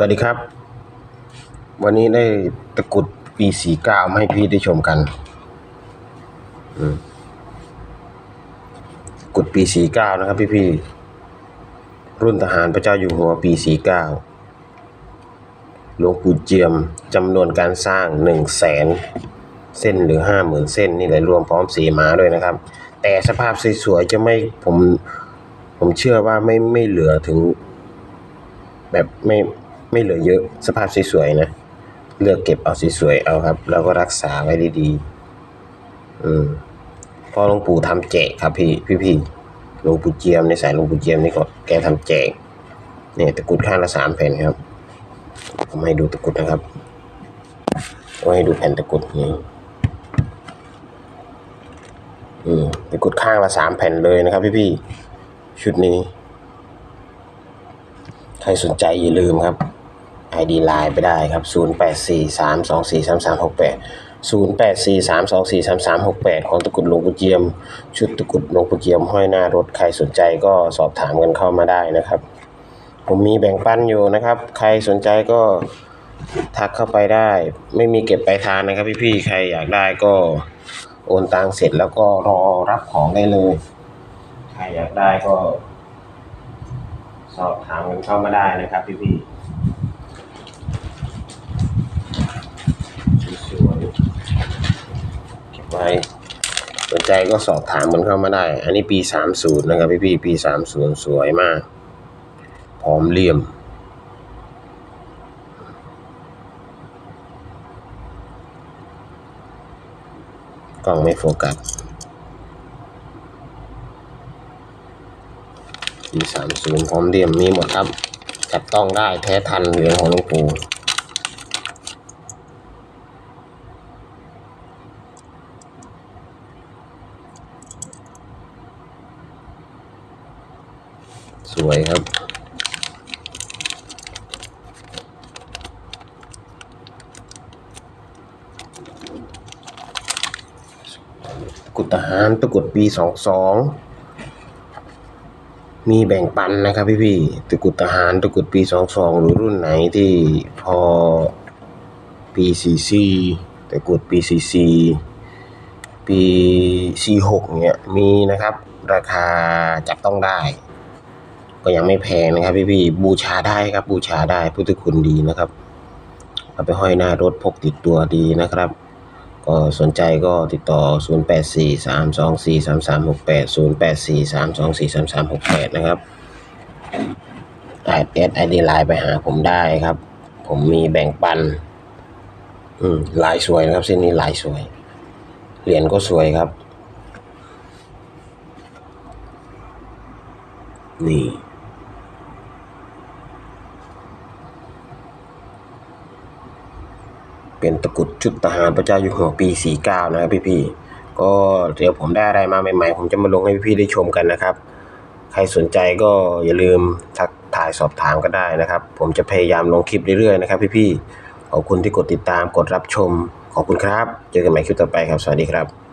สวัสดีครับ วันนี้ได้ตะกรุดปีสี่เก้ามาให้พี่ได้ชมกันอืมตะกรุดปีสี่เก้านะครับ พี่พี่รุ่นทหารพระเจ้าอยู่หัวปีสี่เก้าหลวงปู่เจียมจำนวนการสร้างหนึ่งแสนเส้นหรือห้าหมื่นเส้น นี่แหละรวมพร้อมสีมาด้วยนะครับ แต่สภาพสวยๆจะไม่ผมผมเชื่อว่าไม่ไม่เหลือถึงแบบไม่ ไม่เหลือเยอะสภาพสวยๆนะ เลือกเก็บเอาสวยๆเอาครับ แล้วก็รักษาไว้ดีๆอืมพอหลวงปู่ทำแจกครับพี่พี่พี่ๆหลวงปู่เจียมในสายหลวงปู่เจียมนี่ก็แกทำแจกเนี่ยตะกรุดข้างละสามแผ่นครับผมให้ดูตะกรุดนะครับผมให้ดูแผ่นตะกรุดนี่อืมตะกรุดข้างละสามแผ่นเลยนะครับ พี่พี่ชุดนี้ ใครสนใจอย่าลืมครับ ID Line ไปได้ครับ 0843243368ของตะกรุดหลวงปู่เจียม ชุดตะกรุดหลวงปู่เจียมห้อยหน้ารถใครสนใจก็สอบถามกันเข้ามาได้นะครับ ผมมีแบ่งปันอยู่นะครับ ใครสนใจก็ทักเข้าไปได้ ไม่มีเก็บปลายทางนะครับพี่ๆใครอยากได้ก็โอนตังเสร็จแล้วก็รอรับของได้เลย ใครอยากได้ก็ สอบถามกันเข้ามาได้นะครับพี่พี่สวยๆเก็บ ไว้สนใจก็สอบถามกันเข้ามาได้ อันนี้ปีสามศูนย์นะครับพี่พี่ปีสามศูนย์สวยมาก พร้อมเลี่ยม กล้องไม่โฟกัสปีสามศูนย์พร้อมเลี่ยมมีหมดครับ จับต้องได้แท้ทันเหรียญของหลวงปู่ สวยครับตะกรุดทหารตะกุดปีสองสองมีแบ่งปันนะครับพี่พี่ๆตะกุดทหารตะกุดปีสองสองหรือรุ่นไหนที่พอปีสี่สี่ตะกุดปีสี่สี่ปีสี่หกเนี่ยมีนะครับ ราคาจับต้องได้ ก็ยังไม่แพงนะครับ พี่พี่ๆบูชาได้ครับ บูชาได้พุทธคุณดีนะครับเอาไปห้อยหน้ารถพกติดตัวดีนะครับ ก็สนใจก็ติดต่อ 0843243368 0843243368 นะครับแอดแอดไอดีไลน์ไปหาผมได้ครับ ผมมีแบ่งปัน อืมลายสวยนะครับ เส้นนี้ลายสวย เหรียญก็สวยครับ นี่ เป็นตะกุดชุดทหารพระเจ้าอยู่หัวปี 49 นะครับพี่ๆก็เดี๋ยวผมได้อะไรมาใหม่ๆ ผมจะมาลงให้พี่ๆได้ชมกันนะครับ ใครสนใจก็อย่าลืมทักทายสอบถามก็ได้นะครับ ผมจะพยายามลงคลิปเรื่อยๆนะครับพี่ๆขอบคุณที่กดติดตามกดรับชม ขอบคุณครับ เจอกันใหม่คลิปต่อไปครับ สวัสดีครับ